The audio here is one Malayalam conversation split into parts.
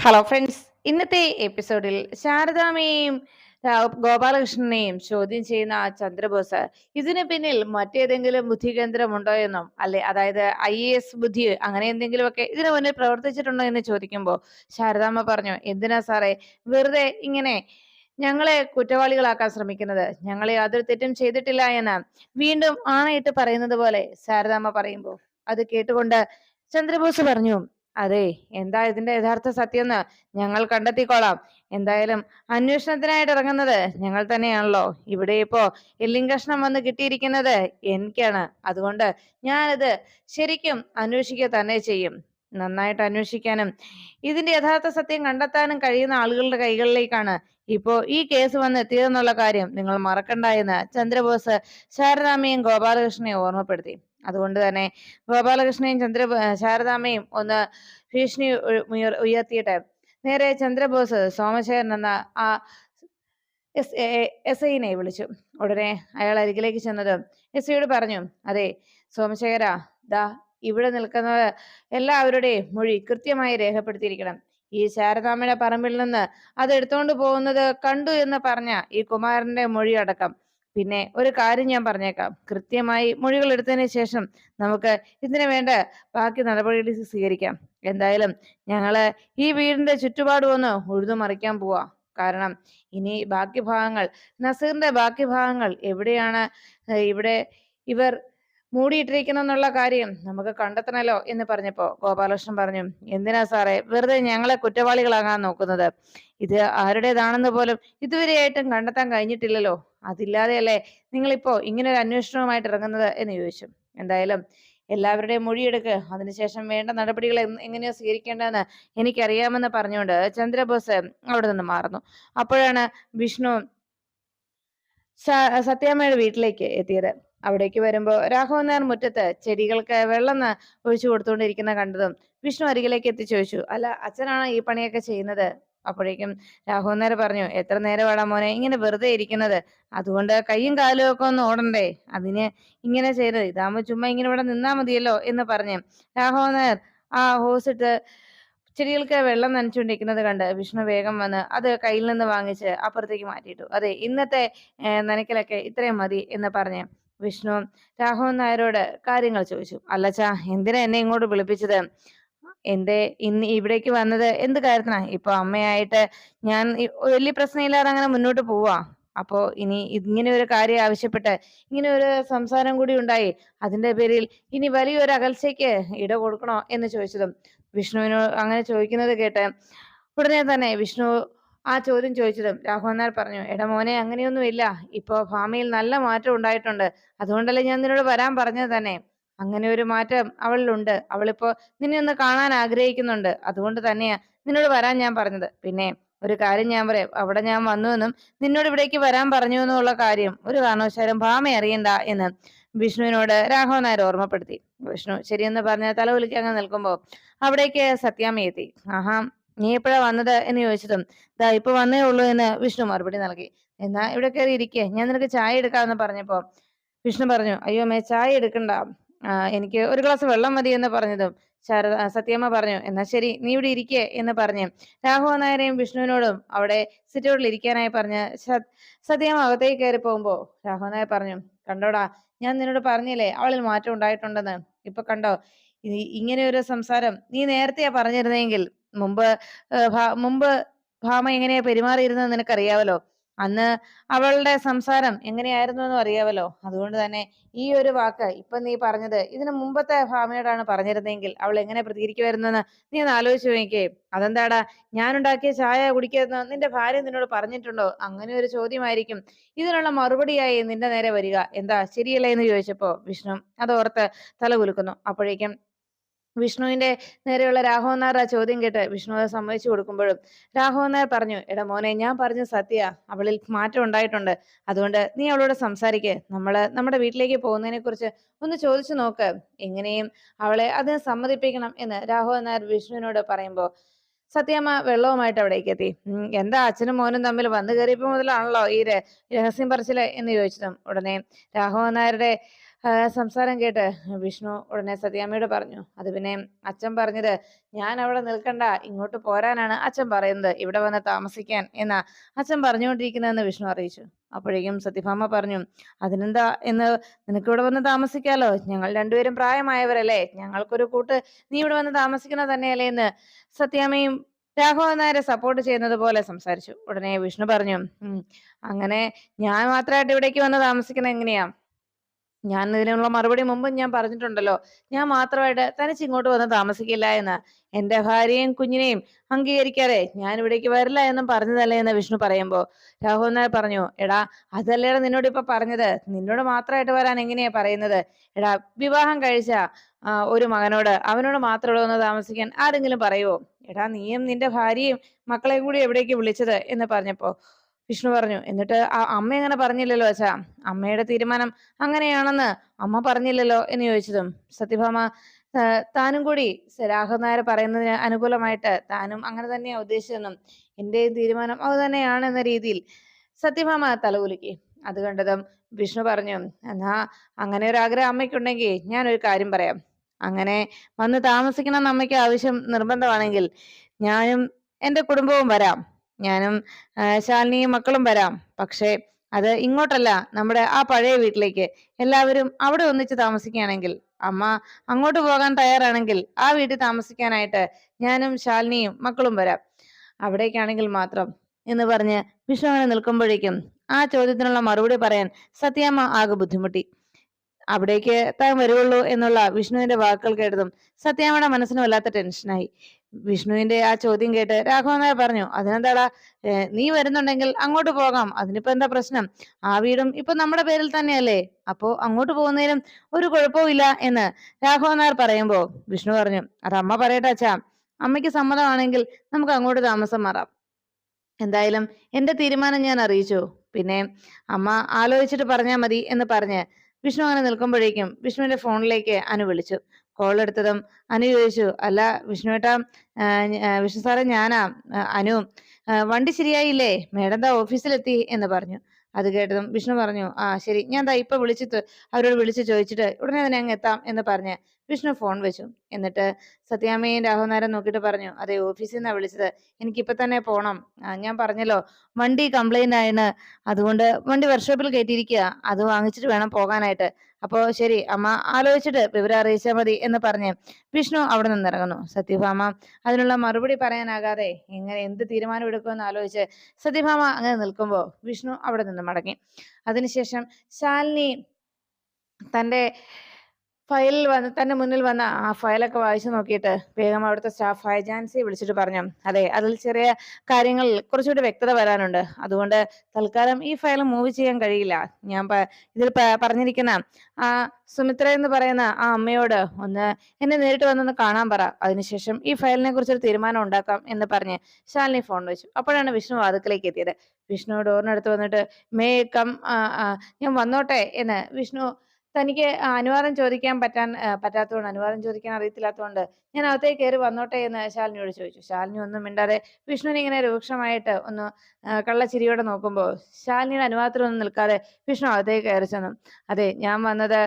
ഹലോ ഫ്രണ്ട്സ് ഇന്നത്തെ എപ്പിസോഡിൽ ശാരദാമയെയും ഗോപാലകൃഷ്ണനെയും ചോദ്യം ചെയ്യുന്ന ചന്ദ്രബോസ് ഇതിന് പിന്നിൽ മറ്റേതെങ്കിലും ബുദ്ധികേന്ദ്രമുണ്ടോ എന്നും അല്ലെ അതായത് ഐ എ എസ് ബുദ്ധി അങ്ങനെ എന്തെങ്കിലുമൊക്കെ ഇതിനു മുന്നിൽ പ്രവർത്തിച്ചിട്ടുണ്ടോ എന്ന് ചോദിക്കുമ്പോൾ ശാരദാമ്മ പറഞ്ഞു എന്തിനാ സാറേ വെറുതെ ഇങ്ങനെ ഞങ്ങളെ കുറ്റവാളികളാക്കാൻ ശ്രമിക്കുന്നത്? ഞങ്ങളെ യാതൊരു തെറ്റും ചെയ്തിട്ടില്ല എന്ന് വീണ്ടും ആണയിട്ട് പറയുന്നത് പോലെ ശാരദാമ്മ പറയുമ്പോൾ അത് കേട്ടുകൊണ്ട് ചന്ദ്രബോസ് പറഞ്ഞു അതെ എന്താ ഇതിന്റെ യഥാർത്ഥ സത്യം എന്ന് ഞങ്ങൾ കണ്ടെത്തിക്കോളാം. എന്തായാലും അന്വേഷണത്തിനായിട്ട് ഇറങ്ങുന്നത് ഞങ്ങൾ തന്നെയാണല്ലോ. ഇവിടെ ഇപ്പോ എല്ലിൻ കഷ്ണം വന്ന് കിട്ടിയിരിക്കുന്നത് എനിക്കാണ്. അതുകൊണ്ട് ഞാനത് ശരിക്കും അന്വേഷിക്കുക തന്നെ ചെയ്യും. നന്നായിട്ട് അന്വേഷിക്കാനും ഇതിന്റെ യഥാർത്ഥ സത്യം കണ്ടെത്താനും കഴിയുന്ന ആളുകളുടെ കൈകളിലേക്കാണ് ഇപ്പോ ഈ കേസ് വന്ന് എത്തിയതെന്നുള്ള കാര്യം നിങ്ങൾ മറക്കണ്ട എന്ന് ചന്ദ്രബോസ് ശാരദാമ്മയും ഗോപാലകൃഷ്ണനെ ഓർമ്മപ്പെടുത്തി. അതുകൊണ്ട് തന്നെ ഗോപാലകൃഷ്ണയും ചന്ദ്ര ശാരദാമ്മയും ഒന്ന് ഭീഷണി ഉയർത്തിയിട്ട് നേരെ ചന്ദ്രബോസ് സോമശേഖരൻ എന്ന ആ എസ് എസ് ഐനെ വിളിച്ചു. ഉടനെ അയാൾ അരികിലേക്ക് ചെന്നത് എസ് ഐയോട് പറഞ്ഞു അതെ സോമശേഖര ദാ ഇവിടെ നിൽക്കുന്ന എല്ലാവരുടെയും മൊഴി കൃത്യമായി രേഖപ്പെടുത്തിയിരിക്കണം. ഈ ശാരദാമ്മയുടെ പറമ്പിൽ നിന്ന് അത് എടുത്തുകൊണ്ട് പോകുന്നത് കണ്ടു എന്ന് പറഞ്ഞ ഈ കുമാരന്റെ മൊഴി അടക്കം പിന്നെ ഒരു കാര്യം ഞാൻ പറഞ്ഞേക്കാം. കൃത്യമായി മൊഴികൾ എടുത്തതിന് ശേഷം നമുക്ക് ഇതിനു വേണ്ട ബാക്കി നടപടികൾ സ്വീകരിക്കാം. എന്തായാലും ഞങ്ങൾ ഈ വീടിന്റെ ചുറ്റുപാടും ഒന്ന് ഉഴുതു മറിക്കാൻ പോവാ. കാരണം ഇനി ബാക്കി ഭാഗങ്ങൾ നസീറിന്റെ ബാക്കി ഭാഗങ്ങൾ എവിടെയാണ് ഇവിടെ ഇവർ മൂടിയിട്ടിരിക്കുന്നെന്നുള്ള കാര്യം നമുക്ക് കണ്ടെത്തണല്ലോ എന്ന് പറഞ്ഞപ്പോ ഗോപാലകൃഷ്ണൻ പറഞ്ഞു എന്തിനാ സാറേ വെറുതെ ഞങ്ങളെ കുറ്റവാളികളാകാൻ നോക്കുന്നത്? ഇത് ആരുടേതാണെന്ന് പോലും ഇതുവരെയായിട്ടും കണ്ടെത്താൻ കഴിഞ്ഞിട്ടില്ലല്ലോ. അതില്ലാതെയല്ലേ നിങ്ങളിപ്പോ ഇങ്ങനെ ഒരു അന്വേഷണവുമായിട്ട് ഇറങ്ങുന്നത് എന്ന് ചോദിച്ചു. എന്തായാലും എല്ലാവരുടെയും മൊഴിയെടുക്ക്. അതിനുശേഷം വേണ്ട നടപടികൾ എങ്ങനെയോ സ്വീകരിക്കേണ്ടതെന്ന് എനിക്കറിയാമെന്ന് പറഞ്ഞുകൊണ്ട് ചന്ദ്രബോസ് അവിടെ നിന്ന് മാറുന്നു. അപ്പോഴാണ് വിഷ്ണു സത്യാമ്മയുടെ വീട്ടിലേക്ക് എത്തിയത്. അവിടേക്ക് വരുമ്പോൾ രാഘവൻ നായർ മുറ്റത്ത് ചെടികൾക്ക് വെള്ളം ഒഴിച്ചു കൊടുത്തുകൊണ്ടിരിക്കുന്ന കണ്ടതും വിഷ്ണു അരികിലേക്ക് എത്തി ചോദിച്ചു അല്ല അച്ഛനാണ് ഈ പണിയൊക്കെ ചെയ്യുന്നത്? അപ്പോഴേക്കും രാഹു നായർ പറഞ്ഞു എത്ര നേരമാടാ മോനെ ഇങ്ങനെ വെറുതെ ഇരിക്കുന്നത്? അതുകൊണ്ട് കൈയും കാലും ഒക്കെ ഒന്ന് ഓടണ്ടേ? അതിന് ഇങ്ങനെ ചെയ്തത് ഇതാകുമ്പോ ചുമ്മാ ഇങ്ങനെ ഇവിടെ നിന്നാ മതിയല്ലോ എന്ന് പറഞ്ഞു രാഹു നായർ ആ ഹോസിട്ട് ചെടികൾക്ക് വെള്ളം നനച്ചുകൊണ്ടിരിക്കുന്നത് കണ്ട് വിഷ്ണു വേഗം വന്ന് അത് കയ്യിൽ നിന്ന് വാങ്ങിച്ച് അപ്പുറത്തേക്ക് മാറ്റിയിട്ടു. അതെ ഇന്നത്തെ നനയ്ക്കലൊക്കെ ഇത്രയും മതി എന്ന് പറഞ്ഞു വിഷ്ണു രാഘവൻ നായരോട് കാര്യങ്ങൾ ചോദിച്ചു. അല്ലച്ചാ എന്തിനാ എന്നെ ഇങ്ങോട്ട് വിളിപ്പിച്ചത്? എന്റെ ഇന്ന് ഇവിടേക്ക് വന്നത് എന്ത് കാര്യത്തിനാ? ഇപ്പൊ അമ്മയായിട്ട് ഞാൻ വലിയ പ്രശ്നമില്ലാതെ അങ്ങനെ മുന്നോട്ട് പോവാ. അപ്പോ ഇനി ഇങ്ങനെ ഒരു കാര്യം ആവശ്യപ്പെട്ട് ഇങ്ങനെ ഒരു സംസാരം കൂടി ഉണ്ടായി. അതിന്റെ പേരിൽ ഇനി വലിയൊരു അകൽച്ചയ്ക്ക് ഇട കൊടുക്കണോ എന്ന് ചോദിച്ചതും വിഷ്ണുവിനോട് അങ്ങനെ ചോദിക്കുന്നത് കേട്ട് ഉടനെ തന്നെ വിഷ്ണു ആ ചോദ്യം ചോദിച്ചതും രാഘവൻ നായർ പറഞ്ഞു എടാ മോനെ അങ്ങനെയൊന്നുമില്ല. ഇപ്പോ ഭാമയിൽ നല്ല മാറ്റം ഉണ്ടായിട്ടുണ്ട്. അതുകൊണ്ടല്ലേ ഞാൻ നിന്നോട് വരാൻ പറഞ്ഞത് തന്നെ. അങ്ങനെ ഒരു മാറ്റം അവളിലുണ്ട്. അവളിപ്പോ നിന്നെ ഒന്ന് കാണാൻ ആഗ്രഹിക്കുന്നുണ്ട്. അതുകൊണ്ട് തന്നെയാ നിന്നോട് വരാൻ ഞാൻ പറഞ്ഞത്. പിന്നെ ഒരു കാര്യം ഞാൻ പറയാം. അവിടെ ഞാൻ വന്നുവെന്നും നിന്നോട് ഇവിടേക്ക് വരാൻ പറഞ്ഞു എന്നുള്ള കാര്യം ഒരു കാരണവശാലും ഭാമ അറിയണ്ട എന്ന് വിഷ്ണുവിനോട് രാഘവൻ നായർ ഓർമ്മപ്പെടുത്തി. വിഷ്ണു ശരിയെന്ന് പറഞ്ഞ തലവലിക്ക് അങ്ങ് നിൽക്കുമ്പോ അവിടേക്ക് സത്യാമ്മ എത്തി. ആഹാ നീ എപ്പോഴാ വന്നത്? എന്ന് ചോദിച്ചതും ദാ ഇപ്പൊ വന്നേ ഉള്ളൂ എന്ന് വിഷ്ണു മറുപടി നൽകി. എന്നാ ഇവിടെ കയറി ഇരിക്കേ. ഞാൻ നിനക്ക് ചായ എടുക്കാമെന്ന് പറഞ്ഞപ്പോ വിഷ്ണു പറഞ്ഞു അയ്യോ മേ ചായ എടുക്കണ്ട. എനിക്ക് ഒരു ഗ്ലാസ് വെള്ളം മതി എന്ന് പറഞ്ഞതും ശാരദ സത്യമ്മ പറഞ്ഞു എന്നാ ശരി നീ ഇവിടെ ഇരിക്കേ എന്ന് പറഞ്ഞു രാഘവ നായരെയും വിഷ്ണുവിനോടും അവിടെ സിറ്റോട്ടിൽ ഇരിക്കാനായി പറഞ്ഞ് സത്യമ്മ അകത്തേക്ക് കയറി പോകുമ്പോ രാഘവ നായർ പറഞ്ഞു കണ്ടോടാ ഞാൻ നിന്നോട് പറഞ്ഞില്ലേ അവളിൽ മാറ്റം ഉണ്ടായിട്ടുണ്ടെന്ന്. ഇപ്പൊ കണ്ടോ ഇങ്ങനെ ഒരു സംസാരം നീ നേരത്തെയാ പറഞ്ഞിരുന്നെങ്കിൽ മുമ്പ് മുമ്പ് ഭാമ എങ്ങനെയാ പെരുമാറിയിരുന്നത് നിനക്കറിയാവല്ലോ. അന്ന് അവളുടെ സംസാരം എങ്ങനെയായിരുന്നു എന്ന് അറിയാവല്ലോ? അതുകൊണ്ട് തന്നെ ഈ ഒരു വാക്ക് ഇപ്പൊ നീ പറഞ്ഞത് ഇതിനു മുമ്പത്തെ ഭാമയോടാണ് പറഞ്ഞിരുന്നെങ്കിൽ അവൾ എങ്ങനെ പ്രതികരിക്കുമായിരുന്നെന്ന് നീ ഒന്ന് ആലോചിച്ചു നോക്കേ അതെന്താടാ? ഞാനുണ്ടാക്കിയ ചായ കുടിക്കുന്ന നിന്റെ ഭാര്യ നിന്നോട് പറഞ്ഞിട്ടുണ്ടോ? അങ്ങനെ ഒരു ചോദ്യമായിരിക്കും. ഇതിനുള്ള മറുപടിയായി നിന്റെ നേരെ വരിക. എന്താ ശരിയല്ല എന്ന് ചോദിച്ചപ്പോ വിഷ്ണു അതോർത്ത് തല കുലുക്കുന്നു. അപ്പോഴേക്കും വിഷ്ണുവിന്റെ നേരെയുള്ള രാഘവൻ നായർ ആ ചോദ്യം കേട്ട് വിഷ്ണു അത് സമ്മതിച്ചു കൊടുക്കുമ്പോഴും രാഘവൻ നായർ പറഞ്ഞു എടാ മോനെ ഞാൻ പറഞ്ഞ സത്യ. അവളിൽ മാറ്റം ഉണ്ടായിട്ടുണ്ട്. അതുകൊണ്ട് നീ അവളോട് സംസാരിക്കേ. നമ്മൾ നമ്മുടെ വീട്ടിലേക്ക് പോകുന്നതിനെ കുറിച്ച് ഒന്ന് ചോദിച്ചു നോക്ക്. എങ്ങനെയും അവളെ അതിന് സമ്മതിപ്പിക്കണം എന്ന് രാഘവൻ നായർ വിഷ്ണുവിനോട് പറയുമ്പോ സത്യമ്മ വെള്ളവുമായിട്ട് അവിടേക്ക് എത്തി. എന്താ അച്ഛനും മോനും തമ്മിൽ വന്നു കയറിയപ്പോ മുതലാണല്ലോ ഈ രഹസ്യം പറച്ചിൽ? എന്ന് ചോദിച്ചതും ഉടനെ രാഘവൻ നായരുടെ സംസാരം കേട്ട് വിഷ്ണു ഉടനെ സത്യാമ്മയോട് പറഞ്ഞു. അത് പിന്നെ അച്ഛൻ പറഞ്ഞത് ഞാൻ അവിടെ നിൽക്കണ്ട ഇങ്ങോട്ട് പോരാനാണ് അച്ഛൻ പറയുന്നത്. ഇവിടെ വന്ന് താമസിക്കാൻ എന്നാ അച്ഛൻ പറഞ്ഞുകൊണ്ടിരിക്കുന്നതെന്ന് വിഷ്ണു അറിയിച്ചു. അപ്പോഴേക്കും സത്യഭാമ പറഞ്ഞു അതിനെന്താ എന്ന് നിനക്ക് ഇവിടെ വന്ന് താമസിക്കാലോ? ഞങ്ങൾ രണ്ടുപേരും പ്രായമായവരല്ലേ? ഞങ്ങൾക്കൊരു കൂട്ട് നീ ഇവിടെ വന്ന് താമസിക്കുന്നത് തന്നെയല്ലേ എന്ന്? സത്യാമ്മയും രാഘവൻ നായരെ സപ്പോർട്ട് ചെയ്യുന്നത് പോലെ സംസാരിച്ചു. ഉടനെ വിഷ്ണു പറഞ്ഞു "ഉം, അങ്ങനെ ഞാൻ മാത്രമായിട്ട് ഇവിടേക്ക് വന്ന് താമസിക്കുന്നത് എങ്ങനെയാ? ഞാൻ ഇതിനുള്ള മറുപടി മുമ്പ് ഞാൻ പറഞ്ഞിട്ടുണ്ടല്ലോ. ഞാൻ മാത്രമായിട്ട് തനിച്ച് ഇങ്ങോട്ട് വന്ന് താമസിക്കില്ല എന്ന്. എന്റെ ഭാര്യയും കുഞ്ഞിനെയും അംഗീകരിക്കാതെ ഞാൻ ഇവിടേക്ക് വരില്ല എന്നും പറഞ്ഞതല്ലേ എന്ന് വിഷ്ണു പറയുമ്പോ രാഹുൽ നായർ പറഞ്ഞു എടാ അതല്ലേടാ നിന്നോട് ഇപ്പൊ പറഞ്ഞത്? നിന്നോട് മാത്രമായിട്ട് വരാൻ എങ്ങനെയാ പറയുന്നത്? എടാ വിവാഹം കഴിച്ച ഒരു മകനോട് അവനോട് മാത്രം ഇവിടെ വന്ന് താമസിക്കാൻ ആരെങ്കിലും പറയുവോ? എടാ നീയും നിന്റെ ഭാര്യയും മക്കളെയും കൂടി എവിടേക്ക് വിളിച്ചത്? എന്ന് പറഞ്ഞപ്പോ വിഷ്ണു പറഞ്ഞു. എന്നിട്ട് ആ അമ്മ അങ്ങനെ പറഞ്ഞില്ലല്ലോ അച്ഛാ. അമ്മയുടെ തീരുമാനം അങ്ങനെയാണെന്ന് അമ്മ പറഞ്ഞില്ലല്ലോ എന്ന് ചോദിച്ചതും. സത്യഭാമ താനും കൂടി രാഘവൻ പറയുന്നതിന് അനുകൂലമായിട്ട് താനും അങ്ങനെ തന്നെയാ ഉദ്ദേശിച്ചതെന്നും എന്റെയും തീരുമാനം അത് തന്നെയാണ് എന്ന രീതിയിൽ സത്യഭാമ തലകുലുക്കി. അത് കണ്ടതും വിഷ്ണു പറഞ്ഞു എന്നാ അങ്ങനെ ഒരു ആഗ്രഹം അമ്മയ്ക്കുണ്ടെങ്കിൽ ഞാൻ ഒരു കാര്യം പറയാം. അങ്ങനെ വന്ന് താമസിക്കണം എന്ന് അമ്മയ്ക്ക് ആവശ്യം നിർബന്ധമാണെങ്കിൽ ഞാനും എന്റെ കുടുംബവും വരാം. ഞാനും ശാലിനിയും മക്കളും വരാം. പക്ഷേ അത് ഇങ്ങോട്ടല്ല. നമ്മുടെ ആ പഴയ വീട്ടിലേക്ക്. എല്ലാവരും അവിടെ ഒന്നിച്ച് താമസിക്കുകയാണെങ്കിൽ അമ്മ അങ്ങോട്ട് പോകാൻ തയ്യാറാണെങ്കിൽ ആ വീട്ടിൽ താമസിക്കാനായിട്ട് ഞാനും ശാലിനിയും മക്കളും വരാം. അവിടേക്കാണെങ്കിൽ മാത്രം എന്ന് പറഞ്ഞ് വിഷ്ണു അങ്ങനെ നിൽക്കുമ്പോഴേക്കും ആ ചോദ്യത്തിനുള്ള മറുപടി പറയാൻ സത്യാമ്മ ആകെ ബുദ്ധിമുട്ടി. അവിടേക്ക് താൻ വരുവുള്ളൂ എന്നുള്ള വിഷ്ണുവിന്റെ വാക്കുകൾ കേട്ടതും സത്യാമ്മയുടെ മനസ്സിന് വല്ലാത്ത ടെൻഷനായി വിഷ്ണുവിന്റെ ആ ചോദ്യം കേട്ട് രാഘവൻ നായർ പറഞ്ഞു അതിനെന്താടാ? നീ വരുന്നുണ്ടെങ്കിൽ അങ്ങോട്ട് പോകാം. അതിനിപ്പോ എന്താ പ്രശ്നം? ആ വീടും ഇപ്പൊ നമ്മുടെ പേരിൽ തന്നെയല്ലേ? അപ്പോ അങ്ങോട്ട് പോകുന്നതിനും ഒരു കുഴപ്പവും എന്ന് രാഘവൻ നായർ പറയുമ്പോ വിഷ്ണു പറഞ്ഞു അത് അമ്മ പറയട്ടെ അച്ഛാ. അമ്മയ്ക്ക് സമ്മതമാണെങ്കിൽ നമുക്ക് അങ്ങോട്ട് താമസം മാറാം. എന്തായാലും എന്റെ തീരുമാനം ഞാൻ അറിയിച്ചു. പിന്നെ അമ്മ ആലോചിച്ചിട്ട് പറഞ്ഞാ മതി എന്ന് പറഞ്ഞ് വിഷ്ണു അങ്ങനെ നിൽക്കുമ്പോഴേക്കും വിഷ്ണുവിന്റെ ഫോണിലേക്ക് അനു വിളിച്ചു. കോൾ എടുത്തതും അനു ചോദിച്ചു അല്ല വിഷ്ണുവേട്ടാ വിഷ്ണു സാറേ ഞാനാ അനു വണ്ടി ശരിയായില്ലേ? മേഡം ദാ ഓഫീസിലെത്തി എന്ന് പറഞ്ഞു. അത് കേട്ടതും വിഷ്ണു പറഞ്ഞു ആ ശരി. ഞാൻ ദാ ഇപ്പൊ വിളിച്ചിട്ട് അവരോട് വിളിച്ചു ചോദിച്ചിട്ട് ഉടനെ തന്നെ അങ്ങ് എത്താം എന്ന് പറഞ്ഞ് വിഷ്ണു ഫോൺ വെച്ചു. എന്നിട്ട് സത്യാമ്മയും രാഹുനാരൻ നോക്കിയിട്ട് പറഞ്ഞു അതെ ഓഫീസിൽ നിന്നാ വിളിച്ചത്. എനിക്കിപ്പോ തന്നെ പോണം. ഞാൻ പറഞ്ഞല്ലോ വണ്ടി കംപ്ലൈന്റ് ആയിന്. അതുകൊണ്ട് വണ്ടി വർക്ക്ഷോപ്പിൽ കയറ്റിയിരിക്കുക അത് വാങ്ങിച്ചിട്ട് വേണം പോകാനായിട്ട്. അപ്പോ ശരി അമ്മ ആലോചിച്ചിട്ട് വിവരം അറിയിച്ചാൽ മതി എന്ന് പറഞ്ഞ് വിഷ്ണു അവിടെ നിന്നിറങ്ങുന്നു സത്യഭാമ അതിനുള്ള മറുപടി പറയാനാകാതെ എങ്ങനെ എന്ത് തീരുമാനം എടുക്കുമെന്ന് ആലോചിച്ച് സത്യഭാമ അങ്ങനെ നിൽക്കുമ്പോൾ വിഷ്ണു അവിടെ നിന്ന് മടങ്ങി. അതിനുശേഷം ശാലിനി തന്റെ ഫയലിൽ വന്ന് തന്റെ മുന്നിൽ വന്ന ആ ഫയലൊക്കെ വായിച്ചു നോക്കിയിട്ട് വേഗം അവിടുത്തെ സ്റ്റാഫ് ഏജൻസി വിളിച്ചിട്ട് പറഞ്ഞു. അതെ അതിൽ ചെറിയ കാര്യങ്ങൾ കുറച്ചുകൂടി വ്യക്തത വരാനുണ്ട്. അതുകൊണ്ട് തൽക്കാലം ഈ ഫയൽ മൂവ് ചെയ്യാൻ കഴിയില്ല. ഞാൻ ഇതിൽ പറഞ്ഞിരിക്കുന്ന ആ സുമിത്ര എന്ന് പറയുന്ന ആ അമ്മയോട് ഒന്ന് എന്നെ നേരിട്ട് വന്നൊന്ന് കാണാൻ പറ. അതിനുശേഷം ഈ ഫയലിനെ കുറിച്ചൊരു തീരുമാനം ഉണ്ടാക്കാം എന്ന് പറഞ്ഞ് ശാലിനി ഫോൺ വെച്ചു അപ്പോഴാണ് വിഷ്ണു വാതുക്കലേക്ക് എത്തിയത്. വിഷ്ണു ഡോറിനടുത്ത് വന്നിട്ട് മേ കം ഞാൻ വന്നോട്ടെ എന്ന് വിഷ്ണു തനിക്ക് അനുവാദം ചോദിക്കാൻ പറ്റാൻ പറ്റാത്തതുകൊണ്ട് അനുവാദം ചോദിക്കാൻ അറിയത്തില്ലാത്തതുകൊണ്ട് ഞാൻ അകത്തേക്ക് കയറി വന്നോട്ടെ എന്ന് ശാലിനിയോട് ചോദിച്ചു. ശാലിനി ഒന്നും മിണ്ടാതെ വിഷ്ണുവിനെ ഇങ്ങനെ രൂക്ഷമായിട്ട് ഒന്ന് കള്ളച്ചിരിയോടെ നോക്കുമ്പോൾ ശാലിനിയുടെ അനുവാദത്തിലൊന്നും നിൽക്കാതെ വിഷ്ണു അകത്തേക്ക് കയറി ചെന്നു. അതെ ഞാൻ വന്നത്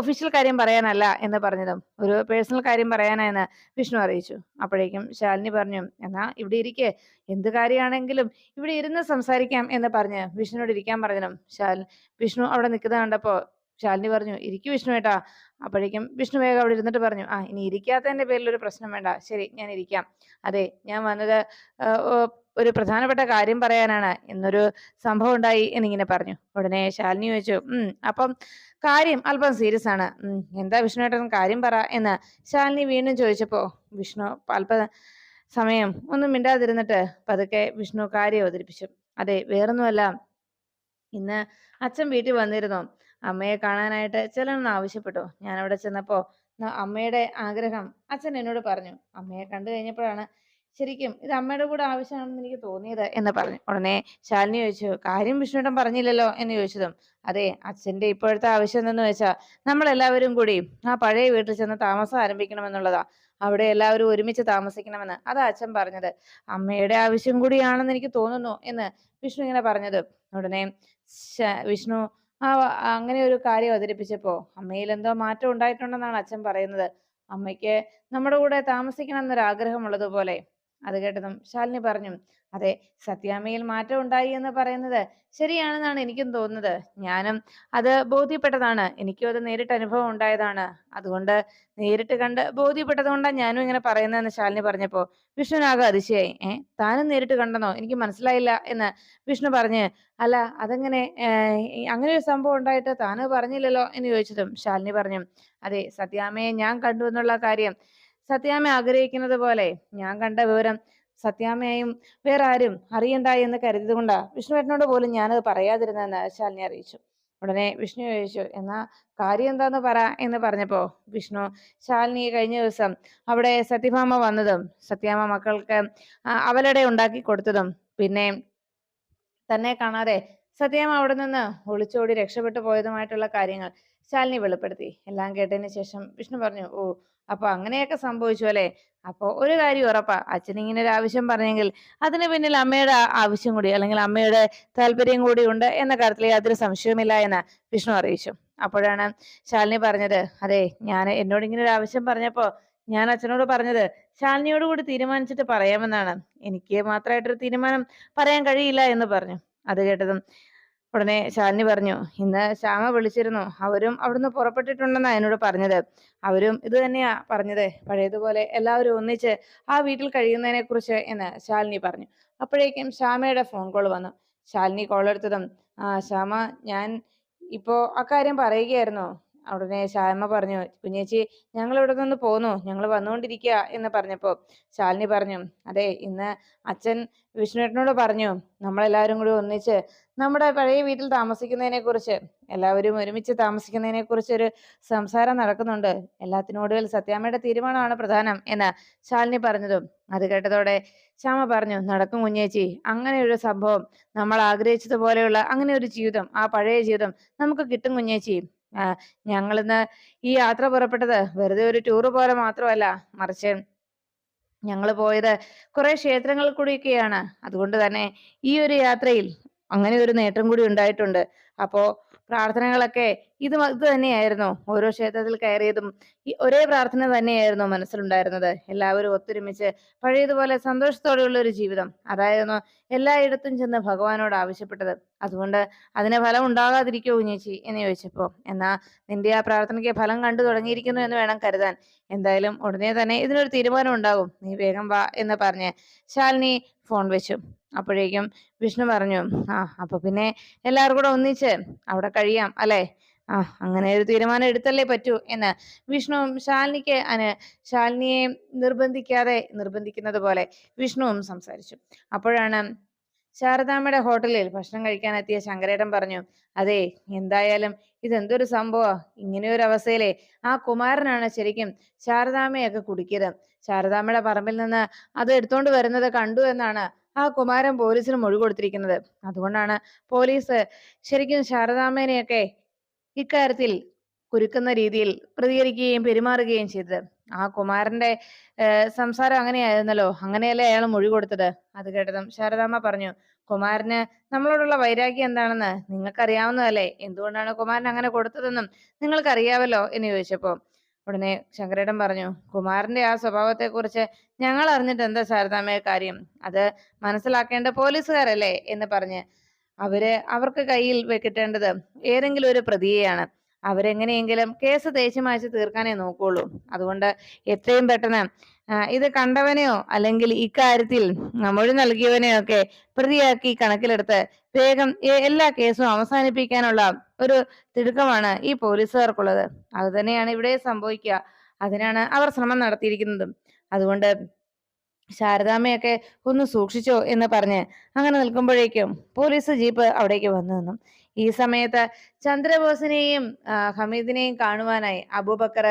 ഒഫീഷ്യൽ കാര്യം പറയാനല്ല എന്ന് പറഞ്ഞതും ഒരു പേഴ്സണൽ കാര്യം പറയാനായെന്ന് വിഷ്ണു അറിയിച്ചു. അപ്പോഴേക്കും ശാലിനി പറഞ്ഞു എന്നാ ഇവിടെ ഇരിക്കെ. എന്ത് കാര്യമാണെങ്കിലും ഇവിടെ ഇരുന്ന് സംസാരിക്കാം എന്ന് പറഞ്ഞ് വിഷ്ണുവിനോട് ഇരിക്കാൻ പറഞ്ഞതും ശാലിനി വിഷ്ണു അവിടെ നിൽക്കുന്നത് കണ്ടപ്പോ ശാലിനി പറഞ്ഞു ഇരിക്കു വിഷ്ണു ഏട്ടാ അപ്പോഴേക്കും വിഷ്ണു വേഗം അവിടെ ഇരുന്നിട്ട് പറഞ്ഞു ആ ഇനി ഇരിക്കാത്തതിന്റെ പേരിൽ ഒരു പ്രശ്നം വേണ്ട. ശരി ഞാൻ ഇരിക്കാം. അതെ ഞാൻ വന്നത് ഒരു പ്രധാനപ്പെട്ട കാര്യം പറയാനാണ്. എന്നൊരു സംഭവം ഉണ്ടായി എന്നിങ്ങനെ പറഞ്ഞു. ഉടനെ ശാലിനി ചോദിച്ചു ഉം അപ്പം കാര്യം അല്പം സീരിയസ് ആണ്. ഉം, എന്താ വിഷ്ണുവേട്ടൻ കാര്യം പറ എന്ന് ശാലിനി വീണ്ടും ചോദിച്ചപ്പോ വിഷ്ണു അല്പ സമയം ഒന്നും മിണ്ടാതിരുന്നിട്ട് പതുക്കെ വിഷ്ണു കാര്യം അവതരിപ്പിച്ചു. അതെ വേറൊന്നുമല്ല. ഇന്ന് അച്ഛൻ വീട്ടിൽ വന്നിരുന്നു. അമ്മയെ കാണാനായിട്ട് ചെല്ലണമെന്ന് ആവശ്യപ്പെട്ടു. ഞാൻ അവിടെ ചെന്നപ്പോ അമ്മയുടെ ആഗ്രഹം അച്ഛൻ എന്നോട് പറഞ്ഞു. അമ്മയെ കണ്ടു കഴിഞ്ഞപ്പോഴാണ് ശരിക്കും ഇത് അമ്മയുടെ കൂടെ ആവശ്യമാണെന്ന് എനിക്ക് തോന്നിയത് എന്ന് പറഞ്ഞു. ഉടനെ ശാലിനി ചോദിച്ചു കാര്യം വിഷ്ണുട്ടൻ പറഞ്ഞില്ലല്ലോ? എന്ന് ചോദിച്ചതും അതെ അച്ഛന്റെ ഇപ്പോഴത്തെ ആവശ്യം എന്തെന്ന് വെച്ചാൽ നമ്മളെല്ലാവരും കൂടി ആ പഴയ വീട്ടിൽ ചെന്ന് താമസം ആരംഭിക്കണമെന്നുള്ളതാ. അവിടെ എല്ലാവരും ഒരുമിച്ച് താമസിക്കണമെന്ന്. അതാ അച്ഛൻ പറഞ്ഞത്. അമ്മയുടെ ആവശ്യം കൂടിയാണെന്ന് എനിക്ക് തോന്നുന്നു എന്ന് വിഷ്ണു ഇങ്ങനെ പറഞ്ഞത്. ഉടനെ വിഷ്ണു ആ അങ്ങനെ ഒരു കാര്യം അവതരിപ്പിച്ചപ്പോ അമ്മയിൽ എന്തോ മാറ്റം ഉണ്ടായിട്ടുണ്ടെന്നാണ് അച്ഛൻ പറയുന്നത്. അമ്മയ്ക്ക് നമ്മുടെ കൂടെ താമസിക്കണം ആഗ്രഹമുള്ളതുപോലെ അത് കേട്ടതും ശാലിനി പറഞ്ഞു അതെ സത്യാമ്മയിൽ മാറ്റം ഉണ്ടായി എന്ന് പറയുന്നത് ശരിയാണെന്നാണ് എനിക്കും തോന്നുന്നത്. ഞാനും അത് ബോധ്യപ്പെട്ടതാണ്. എനിക്കും അത് നേരിട്ട് അനുഭവം ഉണ്ടായതാണ്. അതുകൊണ്ട് നേരിട്ട് കണ്ട് ബോധ്യപ്പെട്ടത് കൊണ്ടാണ് ഞാനും ഇങ്ങനെ പറയുന്നതെന്ന് ശാലിനി പറഞ്ഞപ്പോ വിഷ്ണുനാകെ അതിശയായി. ഏ താനും നേരിട്ട് കണ്ടെന്നോ? എനിക്ക് മനസ്സിലായില്ല എന്ന് വിഷ്ണു പറഞ്ഞ് അല്ല അതെങ്ങനെ? അങ്ങനെ ഒരു സംഭവം ഉണ്ടായിട്ട് താന് പറഞ്ഞില്ലല്ലോ എന്ന് ചോദിച്ചതും ശാലിനി പറഞ്ഞു അതെ സത്യാമ്മയെ ഞാൻ കണ്ടു എന്നുള്ള കാര്യം സത്യാമ്മ ആഗ്രഹിക്കുന്നത് പോലെ. ഞാൻ കണ്ട വിവരം സത്യാമ്മയും വേറെ ആരും അറിയണ്ടായി എന്ന് കരുതിയതുകൊണ്ടാ വിഷ്ണുവേട്ടനോട് പോലും ഞാനത് പറയാതിരുന്നെന്ന് ശാലിനി അറിയിച്ചു. ഉടനെ വിഷ്ണു ചോദിച്ചു എന്നാ കാര്യം എന്താന്ന് പറ എന്ന് പറഞ്ഞപ്പോ വിഷ്ണു ശാലിനി കഴിഞ്ഞ ദിവസം അവിടെ സത്യഭാമ വന്നതും സത്യാമ്മ മക്കൾക്ക് അവലടെ ഉണ്ടാക്കി കൊടുത്തതും പിന്നെ തന്നെ കാണാതെ സത്യാമ്മ അവിടെ നിന്ന് ഒളിച്ചോടി രക്ഷപ്പെട്ടു പോയതുമായിട്ടുള്ള കാര്യങ്ങൾ ശാലിനി വെളിപ്പെടുത്തി. എല്ലാം കേട്ടതിന് ശേഷം വിഷ്ണു പറഞ്ഞു ഓ അപ്പൊ അങ്ങനെയൊക്കെ സംഭവിച്ചു അല്ലെ? അപ്പൊ ഒരു കാര്യം ഉറപ്പാ അച്ഛൻ ഇങ്ങനെ ഒരു ആവശ്യം പറഞ്ഞെങ്കിൽ അതിന് പിന്നിൽ അമ്മയുടെ ആവശ്യം കൂടി അല്ലെങ്കിൽ അമ്മയുടെ താല്പര്യം കൂടി ഉണ്ട് എന്ന കാര്യത്തിൽ യാതൊരു സംശയവുമില്ല എന്ന് വിഷ്ണു അറിയിച്ചു. അപ്പോഴാണ് ശാലിനി പറഞ്ഞത് അതെ ഞാൻ എന്നോട് ഇങ്ങനെ ഒരു ആവശ്യം പറഞ്ഞപ്പോ ഞാൻ അച്ഛനോട് പറഞ്ഞത് ശാലിനിയോട് കൂടി തീരുമാനിച്ചിട്ട് പറയാമെന്നാണ്. എനിക്ക് മാത്രമായിട്ടൊരു തീരുമാനം പറയാൻ കഴിയില്ല എന്ന് പറഞ്ഞു. അത് കേട്ടതും ഉടനെ ശാലിനി പറഞ്ഞു ഇന്ന് ശ്യാമ വിളിച്ചിരുന്നു. അവരും അവിടുന്ന് പുറപ്പെട്ടിട്ടുണ്ടെന്നാ എന്നോട് പറഞ്ഞത്. അവരും ഇത് തന്നെയാ പറഞ്ഞത്. പഴയതുപോലെ എല്ലാവരും ഒന്നിച്ച് ആ വീട്ടിൽ കഴിയുന്നതിനെ കുറിച്ച് എന്ന് ശാലിനി പറഞ്ഞു. അപ്പോഴേക്കും ശ്യാമയുടെ ഫോൺ കോൾ വന്നു. ശാലിനി കോൾ എടുത്തതും ആ ശ്യാമ ഞാൻ ഇപ്പോ അക്കാര്യം പറയുകയായിരുന്നു. ഉടനെ ശ്യാമ പറഞ്ഞു കുഞ്ഞേച്ചി ഞങ്ങൾ ഇവിടെ നിന്ന് പോന്നു. ഞങ്ങൾ വന്നുകൊണ്ടിരിക്കുക എന്ന് പറഞ്ഞപ്പോ ശാലിനി പറഞ്ഞു അതെ ഇന്ന് അച്ഛൻ വിഷ്ണുവേട്ടനോട് പറഞ്ഞു നമ്മളെല്ലാവരും കൂടി ഒന്നിച്ച് നമ്മുടെ പഴയ വീട്ടിൽ താമസിക്കുന്നതിനെ കുറിച്ച് എല്ലാവരും ഒരുമിച്ച് താമസിക്കുന്നതിനെ കുറിച്ച് ഒരു സംസാരം നടക്കുന്നുണ്ട്. എല്ലാത്തിനോടുകൾ സത്യാമ്മയുടെ തീരുമാനമാണ് പ്രധാനം എന്ന് ശാലിനി പറഞ്ഞതും. അത് കേട്ടതോടെ ശ്യാമ പറഞ്ഞു നടക്കും കുഞ്ഞേച്ചി. അങ്ങനെ ഒരു സംഭവം നമ്മൾ ആഗ്രഹിച്ചതുപോലെയുള്ള അങ്ങനെ ഒരു ജീവിതം ആ പഴയ ജീവിതം നമുക്ക് കിട്ടും കുഞ്ഞേച്ചി. ഞങ്ങളിന്ന് ഈ യാത്ര പുറപ്പെട്ടത് വെറുതെ ഒരു ടൂറ് പോലെ മാത്രമല്ല മറിച്ച് ഞങ്ങൾ പോയത് കുറെ ക്ഷേത്രങ്ങൾ കൂടിയൊക്കെയാണ്. അതുകൊണ്ട് തന്നെ ഈ ഒരു യാത്രയിൽ അങ്ങനെ ഒരു നേട്ടം കൂടി ഉണ്ടായിട്ടുണ്ട്. അപ്പോ പ്രാർത്ഥനകളൊക്കെ ഇത് ഇത് തന്നെയായിരുന്നു. ഓരോ ക്ഷേത്രത്തിൽ കയറിയതും ഒരേ പ്രാർത്ഥന തന്നെയായിരുന്നു മനസ്സിലുണ്ടായിരുന്നത്. എല്ലാവരും ഒത്തൊരുമിച്ച് പഴയതുപോലെ സന്തോഷത്തോടെയുള്ള ഒരു ജീവിതം. അതായിരുന്നു എല്ലായിടത്തും ചെന്ന് ഭഗവാനോട് ആവശ്യപ്പെട്ടത്. അതുകൊണ്ട് അതിന് ഫലം ഉണ്ടാകാതിരിക്കോ കുഞ്ഞേച്ചി എന്ന് ചോദിച്ചപ്പോ എന്നാ നിന്റെ ആ പ്രാർത്ഥനയ്ക്ക് ഫലം കണ്ടു തുടങ്ങിയിരിക്കുന്നു എന്ന് വേണം കരുതാൻ. എന്തായാലും ഉടനെ തന്നെ ഇതിനൊരു തീരുമാനം ഉണ്ടാകും. നീ വേഗം വാ എന്ന് പറഞ്ഞ് ശാലിനി ഫോൺ വെച്ചു. അപ്പോഴേക്കും വിഷ്ണു പറഞ്ഞു ആ അപ്പൊ പിന്നെ എല്ലാവരും കൂടെ ഒന്നിച്ച് അവിടെ കഴിയാം അല്ലെ? ആ അങ്ങനെ ഒരു തീരുമാനം എടുത്തല്ലേ പറ്റൂ എന്ന് വിഷ്ണുവും ശാലിനിക്ക് അന് ശാലിനിയെ നിർബന്ധിക്കാതെ നിർബന്ധിക്കുന്നത് പോലെ വിഷ്ണുവും സംസാരിച്ചു. അപ്പോഴാണ് ശാരദാമ്മയുടെ ഹോട്ടലിൽ ഭക്ഷണം കഴിക്കാൻ എത്തിയ ശങ്കരേട്ടൻ പറഞ്ഞു അതെ എന്തായാലും ഇതെന്തൊരു സംഭവം? ഇങ്ങനെ ഒരു അവസ്ഥയിലെ ആ കുമാരനാണ് ശരിക്കും ശാരദാമ്മയൊക്കെ കുടിക്കരുത് ശാരദാമ്മയുടെ പറമ്പിൽ നിന്ന് അത് എടുത്തോണ്ട് വരുന്നത് കണ്ടു എന്നാണ് ആ കുമാരൻ പോലീസിന് മൊഴി കൊടുത്തിരിക്കുന്നത്. അതുകൊണ്ടാണ് പോലീസ് ശരിക്കും ശാരദാമ്മേനെയൊക്കെ ഇക്കാര്യത്തിൽ കുരുക്കുന്ന രീതിയിൽ പ്രതികരിക്കുകയും പെരുമാറുകയും ചെയ്തത്. ആ കുമാരന്റെ സംസാരം അങ്ങനെയായിരുന്നല്ലോ. അങ്ങനെയല്ലേ അയാൾ മൊഴി കൊടുത്തത്? അത് കേട്ടതും ശാരദാമ്മ പറഞ്ഞു കുമാരന് നമ്മളോടുള്ള വൈരാഗ്യം എന്താണെന്ന് നിങ്ങൾക്കറിയാവുന്നതല്ലേ? എന്തുകൊണ്ടാണ് കുമാരൻ അങ്ങനെ കൊടുത്തതെന്നും നിങ്ങൾക്കറിയാവല്ലോ? എന്ന് ചോദിച്ചപ്പോ ഉടനെ ശങ്കരേടൻ പറഞ്ഞു കുമാരന്റെ ആ സ്വഭാവത്തെ കുറിച്ച് ഞങ്ങൾ അറിഞ്ഞിട്ട് എന്താ ശാരദാമ്മയെ കാര്യം? അത് മനസ്സിലാക്കേണ്ട പോലീസുകാരല്ലേ? എന്ന് പറഞ്ഞ് അവർ അവർക്ക് കയ്യിൽ കിട്ടേണ്ടത് ഏതെങ്കിലും ഒരു പ്രതിയെയാണ്. അവരെങ്ങനെയെങ്കിലും കേസ് തേച്ചു മായ്ച്ച് തീർക്കാനേ നോക്കുള്ളൂ. അതുകൊണ്ട് എത്രയും പെട്ടെന്ന് ഇത് കണ്ടവനെയോ അല്ലെങ്കിൽ ഇക്കാര്യത്തിൽ മൊഴി നൽകിയവനെയോ ഒക്കെ പ്രതിയാക്കി കണക്കിലെടുത്ത് വേഗം എല്ലാ കേസും അവസാനിപ്പിക്കാനുള്ള ഒരു തിടുക്കമാണ് ഈ പോലീസുകാർക്കുള്ളത്. അത് തന്നെയാണ് ഇവിടെ സംഭവിക്കുക. അതിനാണ് അവർ ശ്രമം നടത്തിയിരിക്കുന്നതും. അതുകൊണ്ട് ശാരദാമ്മയൊക്കെ ഒന്ന് സൂക്ഷിച്ചോ എന്ന് പറഞ്ഞ് അങ്ങനെ നിൽക്കുമ്പോഴേക്കും പോലീസ് ജീപ്പ് അവിടേക്ക് വന്നു നിന്നും. ഈ സമയത്ത് ചന്ദ്രബോസിനെയും ഹമീദിനെയും കാണുവാനായി അബൂബക്കർ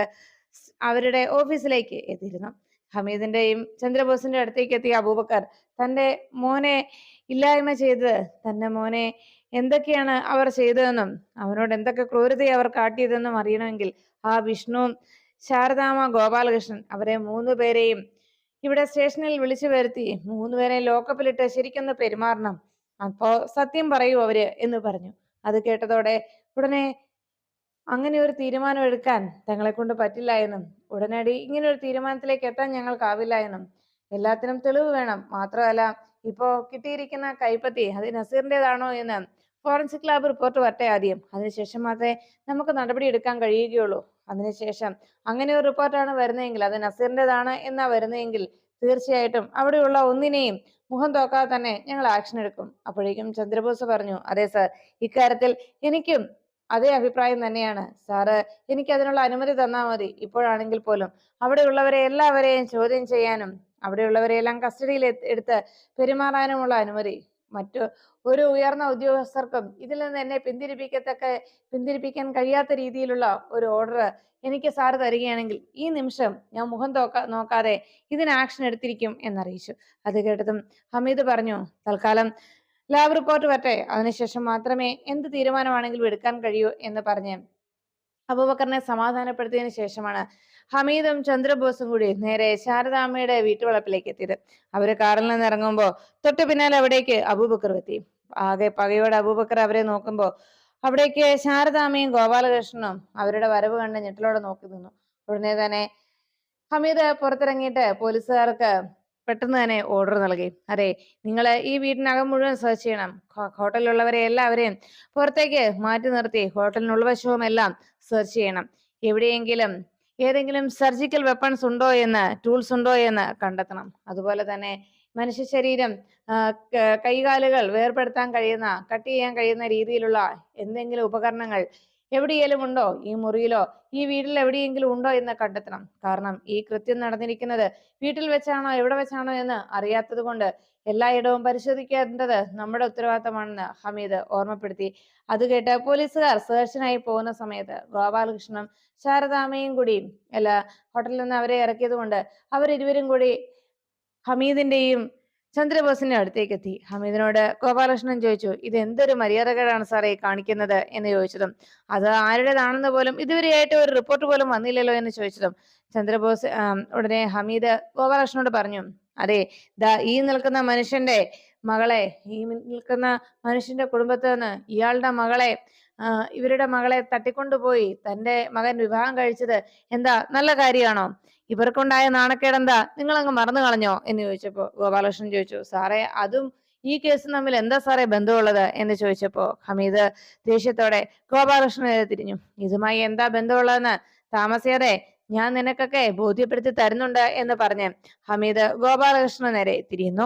അവരുടെ ഓഫീസിലേക്ക് എത്തിയിരുന്നു. ഹമീദിന്റെയും ചന്ദ്രബോസിന്റെ അടുത്തേക്ക് എത്തിയ അബൂബക്കർ തന്റെ മോനെ ഇല്ലായ്മ ചെയ്തത് തന്റെ മോനെ എന്തൊക്കെയാണ് അവർ ചെയ്തതെന്നും അവനോട് എന്തൊക്കെ ക്രൂരതയെ അവർ കാട്ടിയതെന്നും അറിയണമെങ്കിൽ ആ വിഷ്ണു ശാരദാമ ഗോപാലകൃഷ്ണൻ അവരെ മൂന്നു പേരെയും ഇവിടെ സ്റ്റേഷനിൽ വിളിച്ചു വരുത്തി മൂന്നുപേരെ ലോക്കപ്പിലിട്ട് ശരിക്കൊന്ന് പെരുമാറണം. അപ്പോ സത്യം പറയൂ അവർ എന്ന് പറഞ്ഞു. അത് കേട്ടതോടെ ഉടനെ അങ്ങനെ ഒരു തീരുമാനം എടുക്കാൻ തങ്ങളെ കൊണ്ട് പറ്റില്ല എന്നും ഉടനടി ഇങ്ങനെ ഒരു തീരുമാനത്തിലേക്ക് എത്താൻ ഞങ്ങൾക്കാവില്ല എന്നും എല്ലാത്തിനും തെളിവ് വേണം. മാത്രമല്ല ഇപ്പോ കിട്ടിയിരിക്കുന്ന കൈപ്പത്തി അത് നസീറിന്റെതാണോ എന്ന് ഫോറൻസിക് ലാബ് റിപ്പോർട്ട് വരട്ടെ ആദ്യം. അതിനുശേഷം മാത്രമേ നമുക്ക് നടപടി എടുക്കാൻ കഴിയുകയുള്ളൂ. അതിനുശേഷം അങ്ങനെ ഒരു റിപ്പോർട്ടാണ് വരുന്നതെങ്കിൽ അത് നസീറിന്റെതാണ് എന്നാ വരുന്നതെങ്കിൽ തീർച്ചയായിട്ടും അവിടെയുള്ള ഒന്നിനെയും മുഖം തോക്കാതെ തന്നെ ഞങ്ങൾ ആക്ഷൻ എടുക്കും. അപ്പോഴേക്കും ചന്ദ്രബോസ് പറഞ്ഞു അതെ സാർ ഇക്കാര്യത്തിൽ എനിക്കും അതേ അഭിപ്രായം തന്നെയാണ്. സാറ് എനിക്ക് അതിനുള്ള അനുമതി തന്നാൽ മതി. ഇപ്പോഴാണെങ്കിൽ പോലും അവിടെയുള്ളവരെ എല്ലാവരെയും ചോദ്യം ചെയ്യാനും അവിടെയുള്ളവരെയെല്ലാം കസ്റ്റഡിയിൽ എടുത്ത് പെരുമാറാനുമുള്ള അനുമതി മറ്റു ഒരു ഉയർന്ന ഉദ്യോഗസ്ഥർക്കും ഇതിൽ നിന്ന് എന്നെ പിന്തിരിപ്പിക്കത്തക്ക പിന്തിരിപ്പിക്കാൻ കഴിയാത്ത രീതിയിലുള്ള ഒരു ഓർഡർ എനിക്ക് സാറ് തരികയാണെങ്കിൽ ഈ നിമിഷം ഞാൻ മുഖം നോക്കാതെ ഇതിന് ആക്ഷൻ എടുത്തിരിക്കും എന്നറിയിച്ചു. അത് കേട്ടതും ഹമീദ് പറഞ്ഞു തൽക്കാലം ലാബ് റിപ്പോർട്ട് വരട്ടെ. അതിനുശേഷം മാത്രമേ എന്ത് തീരുമാനമാണെങ്കിലും എടുക്കാൻ കഴിയൂ എന്ന് പറഞ്ഞ് അബൂബക്കറിനെ സമാധാനപ്പെടുത്തിയതിനു ശേഷമാണ് ഹമീദും ചന്ദ്രബോസും കൂടി നേരെ ശാരദാമ്മയുടെ വീട്ടുവളപ്പിലേക്ക് എത്തിയത്. അവർ കാറിൽ നിന്ന് ഇറങ്ങുമ്പോ തൊട്ടു പിന്നാലെ അവിടേക്ക് അബൂബക്കർ എത്തി. ആകെ പകയോടെ അബൂബക്കർ അവരെ നോക്കുമ്പോ അവിടേക്ക് ശാരദാമ്മയും ഗോപാലകൃഷ്ണനും അവരുടെ വരവ് കണ്ട് ഞെട്ടലോടെ നോക്കി നിന്നു. ഉടനെ തന്നെ ഹമീദ് പുറത്തിറങ്ങിയിട്ട് പോലീസുകാർക്ക് പെട്ടെന്ന് തന്നെ ഓർഡർ നൽകി. അതെ നിങ്ങൾ ഈ വീടിനകം മുഴുവൻ സെർച്ച് ചെയ്യണം. ഹോട്ടലിലുള്ളവരെ എല്ലാവരെയും പുറത്തേക്ക് മാറ്റി നിർത്തി ഹോട്ടലിനുള്ളവശവും എല്ലാം സെർച്ച് ചെയ്യണം. എവിടെയെങ്കിലും ഏതെങ്കിലും സർജിക്കൽ വെപ്പൺസ് ഉണ്ടോ എന്ന് ടൂൾസ് ഉണ്ടോ എന്ന് കണ്ടെത്തണം. അതുപോലെ തന്നെ മനുഷ്യ ശരീരം കൈകാലുകൾ വേർപെടുത്താൻ കഴിയുന്ന കട്ട് ചെയ്യാൻ കഴിയുന്ന രീതിയിലുള്ള എന്തെങ്കിലും ഉപകരണങ്ങൾ എവിടെയെങ്കിലും ഉണ്ടോ? ഈ മുറിയിലോ? ഈ വീട്ടിൽ എവിടെയെങ്കിലും ഉണ്ടോ എന്ന് കണ്ടെത്തണം. കാരണം ഈ കൃത്യം നടന്നിരിക്കുന്നത് വീട്ടിൽ വെച്ചാണോ എവിടെ വെച്ചാണോ എന്ന് അറിയാത്തത് കൊണ്ട് എല്ലായിടവും പരിശോധിക്കേണ്ടത് നമ്മുടെ ഉത്തരവാദിത്തമാണെന്ന് ഹമീദ് ഓർമ്മപ്പെടുത്തി. അത് കേട്ട് പോലീസുകാർ സെർച്ചിനായി പോകുന്ന സമയത്ത് ഗോപാലകൃഷ്ണനും ശാരദാമയും കൂടി അല്ല ഹോട്ടലിൽ നിന്ന് അവരെ ഇറക്കിയത് കൊണ്ട് അവരിരുവരും കൂടി ഹമീദിന്റെയും ചന്ദ്രബോസിന്റെ അടുത്തേക്ക് എത്തി ഹമീദിനോട് ഗോപാലകൃഷ്ണൻ ചോദിച്ചു ഇത് എന്തൊരു മര്യാദകേടാണ് സാറേ കാണിക്കുന്നത്? എന്ന് ചോദിച്ചതും അത് ആരുടേതാണെന്ന് പോലും ഇതുവരെയായിട്ട് ഒരു റിപ്പോർട്ട് പോലും വന്നില്ലല്ലോ? എന്ന് ചോദിച്ചതും ചന്ദ്രബോസ് ഉടനെ ഹമീദ് ഗോപാലകൃഷ്ണനോട് പറഞ്ഞു അതെ ദാ ഈ നിൽക്കുന്ന മനുഷ്യന്റെ മകളെ ഈ നിൽക്കുന്ന മനുഷ്യന്റെ കുടുംബത്തിൽ നിന്ന് ഇയാളുടെ മകളെ ഇവരുടെ മകളെ തട്ടിക്കൊണ്ടുപോയി തന്റെ മകൻ വിവാഹം കഴിച്ചത് എന്താ? നല്ല കാര്യമാണോ? ഇവർക്കുണ്ടായ നാണക്കേട് എന്താ? നിങ്ങൾ അങ്ങ് മറന്നു കളഞ്ഞോ? എന്ന് ചോദിച്ചപ്പോ ഗോപാലകൃഷ്ണൻ ചോദിച്ചു സാറേ അതും ഈ കേസ് തമ്മിൽ എന്താ സാറേ ബന്ധമുള്ളത്? എന്ന് ചോദിച്ചപ്പോ ഹമീദ് ദേഷ്യത്തോടെ ഗോപാലകൃഷ്ണനെ തിരിഞ്ഞു ഇതുമായി എന്താ ബന്ധമുള്ളതെന്ന്? താമസിയാതെ ഞാൻ നിനക്കൊക്കെ ബോധ്യപ്പെടുത്തി തരുന്നുണ്ട് എന്ന് പറഞ്ഞ് ഹമീദ് ഗോപാലകൃഷ്ണൻ നേരെ തിരിയുന്നു.